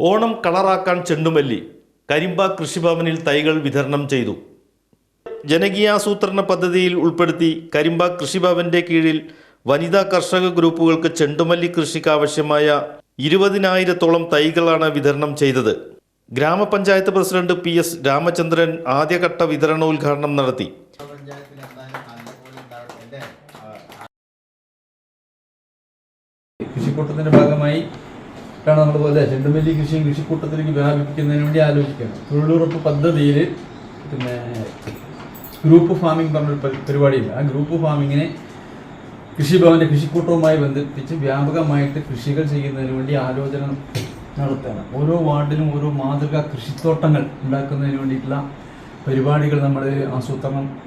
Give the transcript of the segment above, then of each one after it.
ഓണം കളറാക്കാൻ ചെണ്ടുമല്ലി. കരിമ്പ കൃഷിഭവനിൽ തൈകൾ വിതരണം ചെയ്തു. ജനകീയാസൂത്രണ പദ്ധതിയിൽ ഉൾപ്പെടുത്തി കരിമ്പ കൃഷിഭവന്റെ കീഴിൽ വനിതാ കർഷക ഗ്രൂപ്പുകൾക്ക് ചെണ്ടുമല്ലി കൃഷിക്ക് ആവശ്യമായ ഇരുപതിനായിരത്തോളം തൈകളാണ് വിതരണം ചെയ്തത്. ഗ്രാമപഞ്ചായത്ത് പ്രസിഡന്റ് പി എസ് രാമചന്ദ്രൻ ആദ്യഘട്ട വിതരണോദ്ഘാടനം നടത്തി. കൃഷിക്കൂട്ടത്തിന്റെ ഭാഗമായി ആണ് നമ്മുടെ ചെണ്ടുമല്ലി കൃഷിയും കൃഷിക്കൂട്ടത്തിലേക്ക് വ്യാപിപ്പിക്കുന്നതിന് വേണ്ടി ആലോചിക്കുകയാണ്. തൊഴിലുറപ്പ് പദ്ധതിയിൽ പിന്നെ ഗ്രൂപ്പ് ഫാമിംഗ് പറഞ്ഞൊരു പരി- പരിപാടിയില്ല ആ ഗ്രൂപ്പ് ഫാമിങ്ങിനെ കൃഷിഭവന്റെ കൃഷിക്കൂട്ടവുമായി ബന്ധിപ്പിച്ച് വ്യാപകമായിട്ട് കൃഷികൾ ചെയ്യുന്നതിന് വേണ്ടി ആലോചന നടത്തുകയാണ്. ഓരോ വാർഡിലും ഓരോ മാതൃകാ കൃഷിത്തോട്ടങ്ങൾ ഉണ്ടാക്കുന്നതിന് വേണ്ടിയിട്ടുള്ള പരിപാടികൾ നമ്മൾ ആസൂത്രണം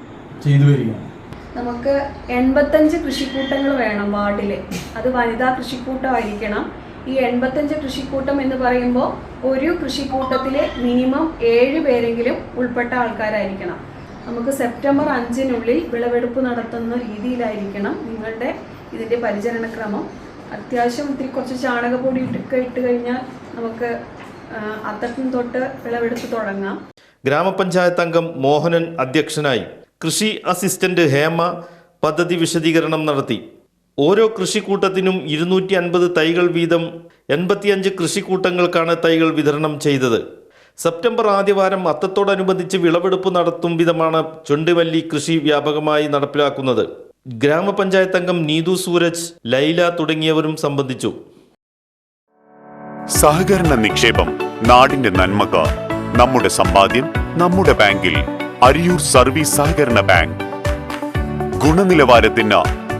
ചെയ്തു വരികയാണ്. നമുക്ക് എൺപത്തഞ്ച് കൃഷിക്കൂട്ടങ്ങൾ വേണം വാർഡിൽ അത് വനിതാ കൃഷിക്കൂട്ടമായിരിക്കണം. ഈ എൺപത്തഞ്ച് കൃഷിക്കൂട്ടം എന്ന് പറയുമ്പോൾ ഒരു കൃഷിക്കൂട്ടത്തിൽ മിനിമം ഏഴ് പേരെങ്കിലും ഉൾപ്പെട്ട ആൾക്കാരായിരിക്കണം. നമുക്ക് സെപ്റ്റംബർ അഞ്ചിനുള്ളിൽ വിളവെടുപ്പ് നടത്തുന്ന രീതിയിലായിരിക്കണം നിങ്ങളുടെ ഇതിന്റെ പരിചരണക്രമം. അത്യാവശ്യം ഇത്തിരി കുറച്ച് ചാണകപ്പൊടി ഇട്ടൊക്കെ ഇട്ട് കഴിഞ്ഞാൽ നമുക്ക് അത്തട്ടം തൊട്ട് വിളവെടുപ്പ് തുടങ്ങാം. ഗ്രാമപഞ്ചായത്ത് അംഗം മോഹനൻ അധ്യക്ഷനായി കൃഷി അസിസ്റ്റന്റ് ഹേമ പദ്ധതി വിശദീകരണം നടത്തി. ഓരോ കൃഷിക്കൂട്ടത്തിനും ഇരുന്നൂറ്റി അൻപത് തൈകൾ വീതം എൺപത്തിയഞ്ച് കൃഷിക്കൂട്ടങ്ങൾക്കാണ് തൈകൾ വിതരണം ചെയ്തത്. സെപ്റ്റംബർ ആദ്യവാരം അത്തത്തോടനുബന്ധിച്ച് വിളവെടുപ്പ് നടത്തും വിധമാണ് ചുണ്ടുമല്ലി കൃഷി വ്യാപകമായി നടപ്പിലാക്കുന്നത്. ഗ്രാമപഞ്ചായത്ത് അംഗം നീതു സൂരജ് ലൈല തുടങ്ങിയവരും സംബന്ധിച്ചു. സഹകരണ നിക്ഷേപം നാടിന്റെ നന്മക്ക് നമ്മുടെ സമ്പാദ്യം നമ്മുടെ ബാങ്കിൽ അരിയൂർ സർവീസ് സഹകരണ ബാങ്ക്. ഗുണനിലവാരത്തിന്